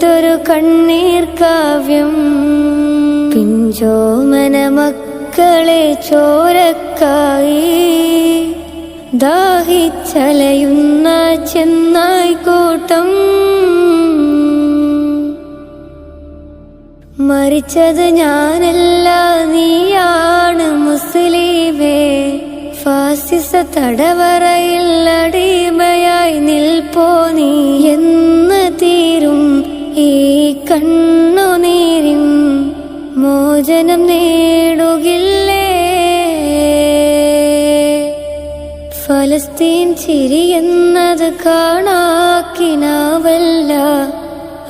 എഴുതട്ടൊരു കണ്ണീർ കാവ്യം. പിഞ്ചോമന മക്കളെ ചോരക്കായി ദാഹിച്ചലയുന്ന ചെന്നായി കൂട്ടം. മരിച്ചത് ഞാനല്ല നീയാണ് മുസ്ലിമേ. ഫാസിസ തടവറയിൽ കണ്ണുനീരിൻ മോചനം നേടുകില്ലേ? ഫലസ്തീൻ ചിരിയെന്നത് കാണാക്കിനാവല്ല.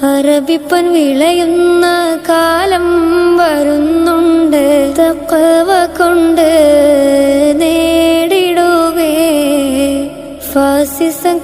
അറബിപ്പൻ വിളയുന്ന കാലം വരുന്നുണ്ട്. തക്കവ കൊണ്ട് നേടിടുവേ. ഫാസിസം